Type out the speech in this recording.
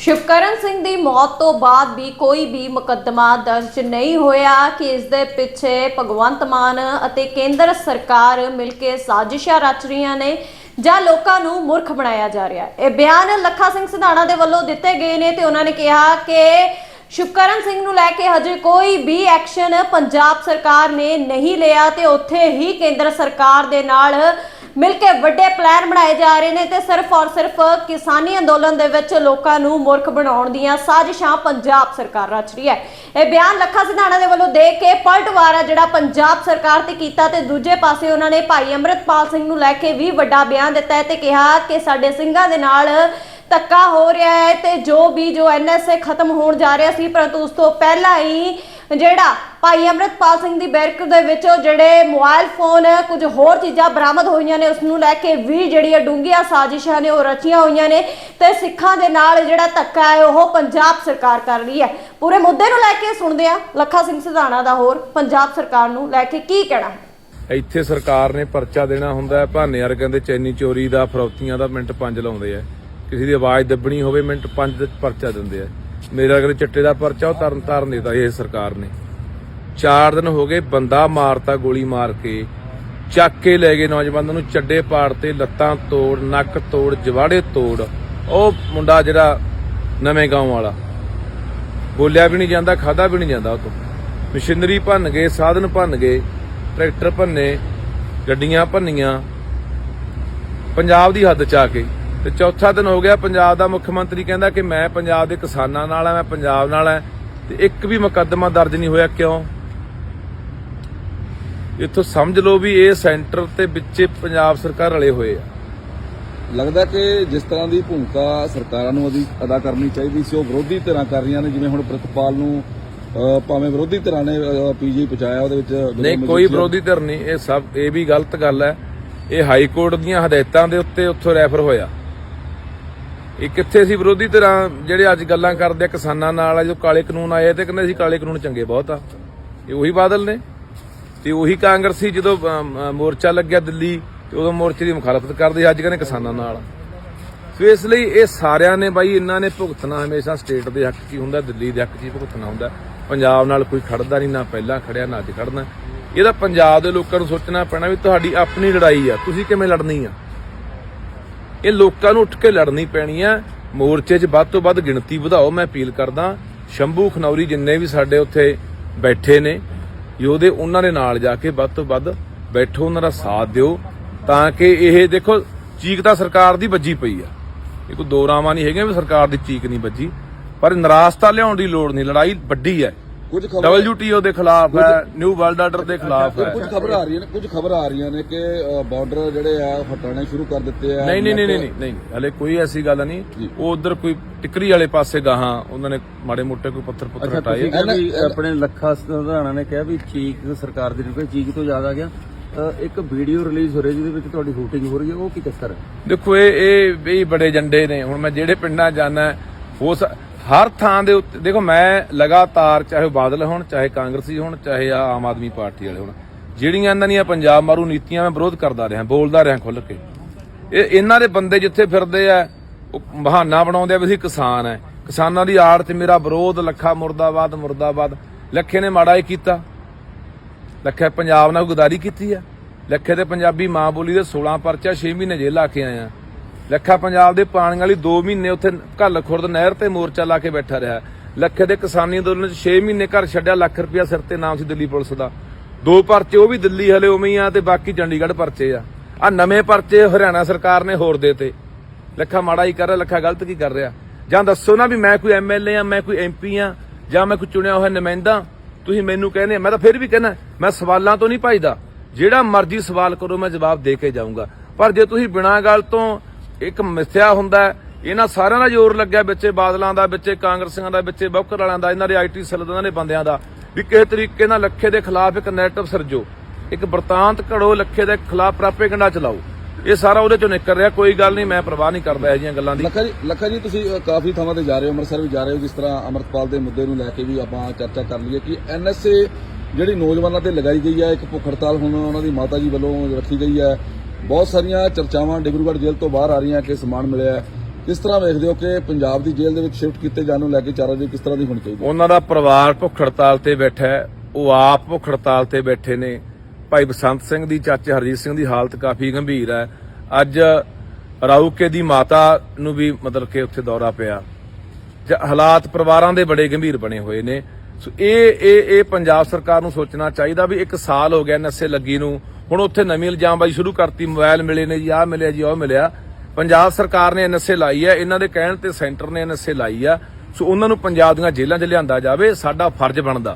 ਸ਼ਿਵਕਰਨ ਸਿੰਘ ਦੀ ਮੌਤ ਤੋਂ ਬਾਅਦ ਵੀ ਕੋਈ ਵੀ ਮੁਕੱਦਮਾ ਦਰਜ ਨਹੀਂ ਹੋਇਆ ਕਿ ਇਸ ਦੇ ਪਿੱਛੇ ਭਗਵੰਤ ਮਾਨ ਅਤੇ ਕੇਂਦਰ ਸਰਕਾਰ ਮਿਲ ਕੇ ਸਾਜ਼ਿਸ਼ਾਂ ਰਚ ਰਹੀਆਂ ਨੇ ਜਾਂ ਲੋਕਾਂ ਨੂੰ ਮੂਰਖ ਬਣਾਇਆ ਜਾ ਰਿਹਾ ਹੈ। ਇਹ ਬਿਆਨ ਲੱਖਾ ਸਿੰਘ ਸਿਧਾਣਾ ਦੇ ਵੱਲੋਂ ਦਿੱਤੇ ਗਏ ਨੇ ਤੇ ਉਹਨਾਂ ਨੇ ਕਿਹਾ ਕਿ ਸ਼ੁਕਰਨ ਸਿੰਘ ਨੂੰ ਲੈ ਕੇ ਹਜੇ ਕੋਈ ਵੀ ਐਕਸ਼ਨ ਪੰਜਾਬ ਸਰਕਾਰ ਨੇ ਨਹੀਂ ਲਿਆ ਤੇ ਉੱਥੇ ਹੀ ਕੇਂਦਰ ਸਰਕਾਰ ਦੇ ਨਾਲ ਮਿਲ ਕੇ ਵੱਡੇ ਪਲਾਨ ਬਣਾਏ ਜਾ ਰਹੇ ਨੇ ਤੇ ਸਿਰਫ ਔਰ ਸਿਰਫ ਕਿਸਾਨੀ ਅੰਦੋਲਨ ਦੇ ਵਿੱਚ ਲੋਕਾਂ ਨੂੰ ਮੂਰਖ ਬਣਾਉਣ ਦੀਆਂ ਸਾਜ਼ਿਸ਼ਾਂ ਪੰਜਾਬ ਸਰਕਾਰ ਰਚ ਰਹੀ ਹੈ। ਇਹ ਬਿਆਨ ਲੱਖਾ ਸਿਧਾਣਾ ਦੇ ਵੱਲੋਂ ਦੇ ਕੇ ਪਲਟਵਾਰਾ ਜਿਹੜਾ ਪੰਜਾਬ ਸਰਕਾਰ ਤੇ ਕੀਤਾ ਤੇ ਦੂਜੇ ਪਾਸੇ ਉਹਨਾਂ ਨੇ ਭਾਈ ਅੰਮ੍ਰਿਤਪਾਲ ਸਿੰਘ ਨੂੰ ਲੈ ਕੇ ਵੀ ਵੱਡਾ ਬਿਆਨ ਦਿੱਤਾ ਹੈ ਤੇ ਕਿਹਾ ਕਿ ਸਾਡੇ ਸਿੰਘਾਂ ਦੇ ਨਾਲ ਧੱਕਾ ਹੋ ਰਿਹਾ ਹੈ ਤੇ ਜੋ ਵੀ ਜੋ ਐਨਐਸਏ ਖਤਮ ਹੋਣ ਜਾ ਰਿਹਾ ਸੀ, ਪਰੰਤੂ ਉਸ ਤੋਂ ਪਹਿਲਾਂ ਹੀ ਜਿਹੜਾ ਭਾਈ ਅੰਮ੍ਰਿਤਪਾਲ ਸਿੰਘ ਦੀ ਬੈਰਕ ਦੇ ਵਿੱਚ ਜਿਹੜੇ ਮੋਬਾਈਲ ਫੋਨ, ਕੁਝ ਹੋਰ ਚੀਜ਼ਾਂ ਬਰਾਮਦ ਹੋਈਆਂ ਨੇ ਉਸ ਨੂੰ ਲੈ ਕੇ ਵੀ ਜਿਹੜੀਆਂ ਡੂੰਘੀਆਂ ਸਾਜ਼ਿਸ਼ਾਂ ਨੇ ਉਹ ਰਚੀਆਂ ਹੋਈਆਂ ਨੇ ਤੇ ਸਿੱਖਾਂ ਦੇ ਨਾਲ ਜਿਹੜਾ ਧੱਕਾ ਹੈ, ਉਹ ਪੰਜਾਬ ਸਰਕਾਰ ਕਰ ਰਹੀ ਹੈ। ਪੂਰੇ ਮੁੱਦੇ ਨੂੰ ਲੈ ਕੇ ਸੁਣਦੇ ਆ ਲੱਖਾ ਸਿੰਘ ਸਿਧਾਣਾ ਦਾ ਹੋਰ, ਪੰਜਾਬ ਸਰਕਾਰ ਨੂੰ ਲੈ ਕੇ ਕੀ ਕਹਿਣਾ? ਹੈ ਇੱਥੇ ਸਰਕਾਰ ਨੇ ਪਰਚਾ ਦੇਣਾ ਹੁੰਦਾ ਭਾਨੇ ਵਰ ਕਹਿੰਦੇ ਚੈਨੀ ਚੋਰੀ ਦਾ, ਫਰੌਤੀਆਂ ਦਾ ਮਿੰਟ 5 ਲਾਉਂਦੇ ਆ। ਕਿਸੇ ਦੀ ਆਵਾਜ਼ ਦੱਬਣੀ ਹੋਵੇ, ਮਿੰਟ 5 ਦੇ ਪਰਚਾ ਦਿੰਦੇ ਆ। ਮੇਰਾ ਅਗਰ ਚਿੱਟੇ ਦਾ ਪਰਚਾ ਉਹ ਤਰਨ ਤਾਰਨ ਦਿੱਤਾ ਇਹ ਸਰਕਾਰ ਨੇ। 4 ਦਿਨ ਹੋ ਗਏ ਬੰਦਾ ਮਾਰਤਾ, ਗੋਲੀ ਮਾਰ ਕੇ। ਚੱਕ ਕੇ ਲੈ ਗਏ ਨੌਜਵਾਨਾਂ ਨੂੰ ਚੱਡੇ ਪਾੜ ਤੇ, ਲੱਤਾਂ ਤੋੜ, ਨੱਕ ਤੋੜ, ਜਵਾੜੇ ਤੋੜ। ਉਹ ਮੁੰਡਾ ਜਿਹੜਾ ਨਵੇਂ ਗਾਉਂ ਵਾਲਾ। ਬੋਲਿਆ ਵੀ ਨਹੀਂ ਜਾਂਦਾ ਖਾਦਾ ਵੀ ਨਹੀਂ ਜਾਂਦਾ ਉਹ ਤੋਂ। ਮਸ਼ੀਨਰੀ ਭੰਨ ਗਏ, ਸਾਧਨ ਭੰਨ ਗਏ, ਟਰੈਕਟਰ ਭੰਨੇ, ਗੱਡੀਆਂ ਭੰਨੀਆਂ। ਪੰਜਾਬ ਦੀ ਹੱਦ ਚ ਆ ਕੇ। ਤੇ ਚੌਥਾ ਦਿਨ ਹੋ ਗਿਆ ਪੰਜਾਬ ਦਾ ਮੁੱਖ ਮੰਤਰੀ ਕਹਿੰਦਾ ਕਿ ਮੈਂ ਪੰਜਾਬ ਦੇ ਕਿਸਾਨਾਂ ਨਾਲ ਆ ਮੈਂ ਪੰਜਾਬ ਨਾਲ ਆ ਤੇ ਇੱਕ ਵੀ ਮੁਕੱਦਮਾ ਦਰਜ ਨਹੀਂ ਹੋਇਆ ਕਿਉਂ? ਇੱਥੋਂ ਸਮਝ ਲਓ ਵੀ ਇਹ ਸੈਂਟਰ ਤੇ ਵਿੱਚੇ ਪੰਜਾਬ ਸਰਕਾਰ ਰਲੇ ਹੋਏ ਆ। ਲੱਗਦਾ ਕਿ ਜਿਸ ਤਰ੍ਹਾਂ ਦੀ ਭੂਮਿਕਾ ਸਰਕਾਰਾਂ ਨੂੰ ਅਦੀ ਅਦਾ ਕਰਨੀ ਚਾਹੀਦੀ ਸੀ ਉਹ ਵਿਰੋਧੀ ਧਿਰਾਂ ਕਰ ਰਹੀਆਂ ਨੇ ਜਿਵੇਂ ਹੁਣ ਪ੍ਰਿਤਪਾਲ ਨੂੰ ਭਾਵੇਂ ਵਿਰੋਧੀ ਧਿਰਾਂ ਨੇ ਪੀਜੀ ਪਹੁੰਚਾਇਆ ਉਹਦੇ ਵਿੱਚ ਨਹੀਂ ਕੋਈ ਵਿਰੋਧੀ ਧਿਰ ਨਹੀਂ ਇਹ ਸਭ ਇਹ ਵੀ ਗਲਤ ਗੱਲ ਹੈ। ਇਹ ਹਾਈ ਕੋਰਟ ਦੀਆਂ ਹਦਾਇਤਾਂ ਦੇ ਉੱਤੇ ਉੱਥੋਂ ਰੈਫਰ ਹੋਇਆ। ਇਹ ਕਿੱਥੇ ਸੀ ਵਿਰੋਧੀ ਧਿਰਾਂ ਜਿਹੜੇ ਅੱਜ ਗੱਲਾਂ ਕਰਦੇ ਆ ਕਿਸਾਨਾਂ ਨਾਲ ਆ, ਜੋ ਕਾਲੇ ਕਾਨੂੰਨ ਆਏ ਤੇ ਕਹਿੰਦੇ ਸੀ ਕਾਲੇ ਕਾਨੂੰਨ ਚੰਗੇ ਬਹੁਤ ਆ। ਇਹ ਉਹੀ ਬਾਦਲ ਨੇ। ਤੇ ਉਹੀ ਕਾਂਗਰਸੀ ਜਦੋਂ ਮੋਰਚਾ ਲੱਗਿਆ ਦਿੱਲੀ ਤੇ ਉਦੋਂ ਮੋਰਚੇ ਦੀ ਮੁਖਾਲਫਤ ਕਰਦੇ ਅੱਜ ਕਹਿੰਦੇ ਕਿਸਾਨਾਂ ਨਾਲ। ਸੋ ਇਸ ਲਈ ਇਹ ਸਾਰਿਆਂ ਨੇ ਬਾਈ ਇਹਨਾਂ ਨੇ ਭੁਗਤਣਾ ਹਮੇਸ਼ਾ ਸਟੇਟ ਦੇ ਹੱਕ 'ਚ ਹੀ ਹੁੰਦਾ ਦਿੱਲੀ ਦੇ ਹੱਕ 'ਚ ਹੀ ਭੁਗਤਣਾ ਹੁੰਦਾ। ਪੰਜਾਬ ਨਾਲ ਕੋਈ ਖੜਦਾ ਨਹੀਂ ਨਾ ਪਹਿਲਾਂ ਖੜਿਆ ਨਾ ਅੱਜ ਖੜਨਾ। ਇਹਦਾ ਪੰਜਾਬ ਦੇ ਲੋਕਾਂ ਨੂੰ ਸੋਚਣਾ ਪੈਣਾ ਵੀ ਤੁਹਾਡੀ ਆਪਣੀ ਲੜਾਈ ਆ ਤੁਸੀਂ ਕਿਵੇਂ ਲੜਨੀ ਆ? ਇਹ ਲੋਕਾਂ ਨੂੰ ਉੱਠ ਕੇ ਲੜਨੀ ਪੈਣੀ ਆ। ਮੋਰਚੇ 'ਚ ਵੱਧ ਤੋਂ ਵੱਧ ਗਿਣਤੀ ਵਧਾਓ, ਮੈਂ ਅਪੀਲ ਕਰਦਾ। ਸ਼ੰਭੂ ਖਨੌਰੀ ਜਿੰਨੇ ਵੀ ਸਾਡੇ ਉੱਥੇ ਬੈਠੇ ਨੇ, ਯੋਧੇ ਉਹਨਾਂ ਦੇ ਨਾਲ ਜਾ ਕੇ ਵੱਧ ਤੋਂ ਵੱਧ ਬੈਠੋ, ਉਹਨਾਂ ਦਾ ਸਾਥ ਦਿਓ, ਤਾਂ ਕਿ ਇਹ ਦੇਖੋ, ਚੀਕ ਤਾਂ ਸਰਕਾਰ ਦੀ ਵੱਜੀ ਪਈ ਆ। ਇਹ ਕੋਈ ਦੋ ਰਾਵਾਂ ਨਹੀਂ ਹੈਗੀਆਂ ਵੀ ਸਰਕਾਰ ਦੀ ਚੀਕ ਨਹੀਂ ਵੱਜੀ। ਪਰ ਨਿਰਾਸਤਾ ਲਿਆਉਣ ਦੀ ਲੋੜ ਨਹੀਂ, ਲੜਾਈ ਵੱਡੀ ਹੈ ਕੁਝ ਖਬਰਾਂ WTO ਦੇ ਖਿਲਾਫ ਹੈ ਨਿਊ ਵਰਲਡ ਆਰਡਰ ਦੇ ਖਿਲਾਫ ਹੈ। ਕੁਝ ਖਬਰਾਂ ਆ ਰਹੀਆਂ ਨੇ ਕੁਝ ਖਬਰਾਂ ਆ ਰਹੀਆਂ ਨੇ ਕਿ ਬਾਰਡਰ ਜਿਹੜੇ ਆ ਹਟਾਣੇ ਸ਼ੁਰੂ ਕਰ ਦਿੱਤੇ ਆ ਨਹੀਂ ਨਹੀਂ ਨਹੀਂ ਨਹੀਂ ਨਹੀਂ ਹਲੇ ਕੋਈ ਐਸੀ ਗੱਲ ਨਹੀਂ। ਉਹ ਉਧਰ ਕੋਈ ਟਿਕਰੀ ਵਾਲੇ ਪਾਸੇ ਗਾਹਾਂ ਉਹਨਾਂ ਨੇ ਮਾੜੇ ਮੋਟੇ ਕੋਈ ਪੱਥਰ ਪੁੱਤਰ ਹਟਾਏ। ਆਪਣੇ ਲੱਖਾ ਸਿਧਾਣਾ ਨੇ ਕਿਹਾ ਵੀ ਚੀਕ ਸਰਕਾਰ ਦੀ ਰਿਪੋਰਟ ਚੀਕ ਤੋਂ ਜ਼ਿਆਦਾ ਗਿਆ। ਇੱਕ ਵੀਡੀਓ ਰਿਲੀਜ਼ ਹੋ ਰਹੀ ਜਿਹਦੇ ਵਿੱਚ ਤੁਹਾਡੀ ਸ਼ੂਟਿੰਗ ਹੋ ਰਹੀ ਹੈ ਉਹ ਕੀ ਚੱਕਰ ਹੈ? ਦੇਖੋ ਇਹ ਇਹ ਬੜੇ ਜੰਡੇ ਨੇ। ਹੁਣ ਮੈਂ ਜਿਹੜੇ ਪਿੰਡਾਂ ਜਾਣਾ ਹੋ ਸ- ਹਰ ਥਾਂ ਦੇ ਉੱਤੇ ਦੇਖੋ, ਮੈਂ ਲਗਾਤਾਰ ਚਾਹੇ ਉਹ ਬਾਦਲ ਹੋਣ, ਚਾਹੇ ਕਾਂਗਰਸੀ ਹੋਣ, ਚਾਹੇ ਆ ਆਮ ਆਦਮੀ ਪਾਰਟੀ ਵਾਲੇ ਹੋਣ, ਜਿਹੜੀਆਂ ਇਹਨਾਂ ਦੀਆਂ ਪੰਜਾਬ ਮਾਰੂ ਨੀਤੀਆਂ ਮੈਂ ਵਿਰੋਧ ਕਰਦਾ ਰਿਹਾ, ਬੋਲਦਾ ਰਿਹਾ ਖੁੱਲ ਕੇ। ਇਹ ਇਹਨਾਂ ਦੇ ਬੰਦੇ ਜਿੱਥੇ ਫਿਰਦੇ ਆ, ਉਹ ਬਹਾਨਾ ਬਣਾਉਂਦੇ ਆ ਵੀ ਅਸੀਂ ਕਿਸਾਨ ਐ ਕਿਸਾਨਾਂ ਦੀ ਆੜ ਤੇ ਮੇਰਾ ਵਿਰੋਧ, ਲੱਖਾ ਮੁਰਦਾਬਾਦ ਮੁਰਦਾਬਾਦ। ਲੱਖੇ ਨੇ ਮਾੜਾ ਹੀ ਕੀਤਾ। ਲੱਖੇ ਪੰਜਾਬ ਨਾਲ ਗਦਾਰੀ ਕੀਤੀ ਆ। ਲੱਖੇ ਤੇ ਪੰਜਾਬੀ ਮਾਂ ਬੋਲੀ ਦੇ 16 ਪਰਚਾ 6 ਮਹੀਨੇ ਜੇਲ੍ਹ ਲਾ ਕੇ ਆਇਆ ਲੱਖਾ ਪੰਜਾਬ ਦੇ ਪਾਣੀ ਵਾਲੀ 2 ਮਹੀਨੇ ਉੱਥੇ ਘੱਲ ਖੁਰਦ ਨਹਿਰ ਤੇ ਮੋਰਚਾ ਲਾ ਕੇ ਬੈਠਾ ਰਿਹਾ ਲੱਖੇ ਦੇ ਕਿਸਾਨੀ ਅੰਦੋਲਨ ਚ 6 ਮਹੀਨੇ ਘਰ ਛੱਡਿਆ ਲੱਖ ਰੁਪਇਆ ਸਿਰ ਤੇ ਨਾਮ ਸੀ ਦਿੱਲੀ ਪੁਲਿਸ ਦਾ। ਦੋ ਪਰਚੇ, ਉਹ ਵੀ ਦਿੱਲੀ ਹਲੇ ਉਵੇਂ ਆ ਤੇ ਬਾਕੀ ਚੰਡੀਗੜ੍ਹ ਪਰਚੇ ਆ। ਆ ਨਵੇਂ ਪਰਚੇ ਹਰਿਆਣਾ ਸਰਕਾਰ ਨੇ ਹੋਰ ਦੇਤੇ। ਲੱਖਾ ਮਾੜਾ ਹੀ ਕਰ ਰਿਹਾ, ਲੱਖਾ ਗਲਤ ਕੀ ਕਰ ਰਿਹਾ? ਜਾਂ ਦੱਸੋ ਨਾ ਵੀ ਮੈਂ ਕੋਈ ਐਮਐਲਏ ਆ, ਮੈਂ ਕੋਈ ਐਮਪੀ ਆ, ਜਾਂ ਮੈਂ ਕੋਈ ਚੁਣਿਆ ਹੋਇਆ ਨੁਮਾਇੰਦਾ। ਤੁਸੀਂ ਮੈਨੂੰ ਕਹਿੰਦੇ ਮੈਂ ਤਾਂ ਫਿਰ ਵੀ ਕਹਿੰਦਾ, ਮੈਂ ਸਵਾਲਾਂ ਤੋਂ ਨਹੀਂ ਭਜਦਾ। ਜਿਹੜਾ ਮਰਜ਼ੀ ਸਵਾਲ ਕਰੋ, ਮੈਂ ਜਵਾਬ ਦੇ ਕੇ ਜਾਊਂਗਾ। ਪਰ ਜੇ ਤੁਸੀਂ ਬਿਨਾਂ ਗੱਲ ਤੋਂ ਇੱਕ ਮਿੱਥਿਆ ਹੁੰਦਾ ਇਹਨਾਂ ਸਾਰਿਆਂ ਦਾ ਜ਼ੋਰ ਲੱਗਿਆ ਵਿੱਚੇ ਬਾਦਲਾਂ ਦਾ, ਵਿੱਚੇ ਕਾਂਗਰਸੀਆਂ ਦਾ, ਵਿੱਚੇ ਬੌਕਰ ਵਾਲਿਆਂ ਦਾ, ਇਹਨਾਂ ਦੇ ਆਈਟੀ ਸੈੱਲ ਦਾ ਇਹਨਾਂ ਦੇ ਬੰਦਿਆਂ ਦਾ। ਵੀ ਕਿਸੇ ਤਰੀਕੇ ਨਾਲ ਲੱਖੇ ਦੇ ਖਿਲਾਫ ਇੱਕ ਨੈਰੇਟਿਵ ਸਿਰਜੋ। ਇੱਕ ਵਰਤਾਂਤ ਘੜੋ, ਲੱਖੇ ਦੇ ਖਿਲਾਫ ਪ੍ਰਾਪੇਗੰਡਾ ਚਲਾਓ। ਇਹ ਸਾਰਾ ਉਹਦੇ ਚੋਂ ਨਿਕਲ ਰਿਹਾ, ਕੋਈ ਗੱਲ ਨਹੀਂ, ਮੈਂ ਪਰਵਾਹ ਨਹੀਂ ਕਰਦਾ ਇਹ ਜਿਹੀਆਂ ਗੱਲਾਂ ਦੀ। ਲੱਖਾ ਜੀ ਲੱਖਾ ਜੀ, ਤੁਸੀਂ ਕਾਫੀ ਥਾਵਾਂ ਤੇ ਜਾ ਰਹੇ ਹੋ, ਅੰਮ੍ਰਿਤਸਰ ਵੀ ਜਾ ਰਹੇ ਹੋ, ਜਿਸ ਤਰ੍ਹਾਂ ਅਮਰਤਪਾਲ ਦੇ ਮੁੱਦੇ ਨੂੰ ਲੈ ਕੇ ਵੀ ਆਪਾਂ ਚਰਚਾ ਕਰ ਲਈਏ ਕਿ ਐਨਐਸਏ ਜਿਹੜੀ ਨੌਜਵਾਨਾਂ ਤੇ ਲਗਾਈ ਗਈ ਹੈ, ਇੱਕ ਭੁੱਖ ਹੜਤਾਲ ਹੁਣ ਉਹਨਾਂ ਦੀ ਮਾਤਾ ਜੀ ਵੱਲੋਂ ਰੱਖੀ ਗਈ ਹੈ ਬਹੁਤ ਸਾਰੀਆਂ ਚਰਚਾਵਾਂ ਡਿਬਰੂਗੜ੍ਹ ਜੇਲ੍ਹ ਤੋਂ ਬਾਹਰ ਆ ਰਹੀਆਂ ਕਿ ਸਮਾਨ ਮਿਲਿਆ ਕਿਸ ਤਰ੍ਹਾਂ ਵੇਖਦੇ ਹੋ ਕਿ ਪੰਜਾਬ ਦੀ ਜੇਲ੍ਹ ਦੇ ਵਿੱਚ ਸ਼ਿਫਟ ਕੀਤੇ ਜਾਣ ਨੂੰ ਲੈ ਕੇ ਚਾਰਾਜੋਈ ਕਿਸ ਤਰ੍ਹਾਂ ਦੀ ਹੋਣੀ ਚਾਹੀਦੀ ਉਹਨਾਂ ਦਾ ਪਰਿਵਾਰ ਭੁੱਖ ਹੜਤਾਲ ਤੇ ਬੈਠਾ ਹੈ। ਉਹ ਆਪ ਭੁੱਖ ਹੜਤਾਲ ਤੇ ਬੈਠੇ ਨੇ। ਭਾਈ ਬਸੰਤ ਸਿੰਘ ਦੀ, ਚਾਚੇ ਹਰਜੀਤ ਸਿੰਘ ਦੀ ਹਾਲਤ ਕਾਫੀ ਗੰਭੀਰ ਹੈ। ਅੱਜ ਰਾਊਕੇ ਦੀ ਮਾਤਾ ਨੂੰ ਵੀ ਮਤਲਬ ਕਿ ਉੱਥੇ ਦੌਰਾ ਪਿਆ। ਹਾਲਾਤ ਪਰਿਵਾਰਾਂ ਦੇ ਬੜੇ ਗੰਭੀਰ ਬਣੇ ਹੋਏ ਨੇ। ਸੋ ਇਹ ਇਹ ਇਹ ਪੰਜਾਬ ਸਰਕਾਰ ਨੂੰ ਸੋਚਣਾ ਚਾਹੀਦਾ ਵੀ ਇੱਕ ਸਾਲ ਹੋ ਗਿਆ ਨਸ਼ੇ ਲੱਗੀ ਨੂੰ। ਹੁਣ ਉੱਥੇ ਨਵੀਂ ਇਲਜ਼ਾਮਬਾਜ਼ੀ ਸ਼ੁਰੂ ਕਰਤੀ ਮੋਬਾਈਲ ਮਿਲੇ ਨੇ ਜੀ, ਆਹ ਮਿਲਿਆ ਜੀ, ਉਹ ਮਿਲਿਆ। ਪੰਜਾਬ ਸਰਕਾਰ ਨੇ ਨਸ਼ੇ ਲਾਈ ਹੈ, ਇਹਨਾਂ ਦੇ ਕਹਿਣ ਤੇ ਸੈਂਟਰ ਨੇ ਨਸ਼ੇ ਲਾਈ ਆ। ਸੋ ਉਹਨਾਂ ਨੂੰ ਪੰਜਾਬ ਦੀਆਂ ਜੇਲ੍ਹਾਂ 'ਚ ਲਿਆਂਦਾ ਜਾਵੇ, ਸਾਡਾ ਫਰਜ਼ ਬਣਦਾ।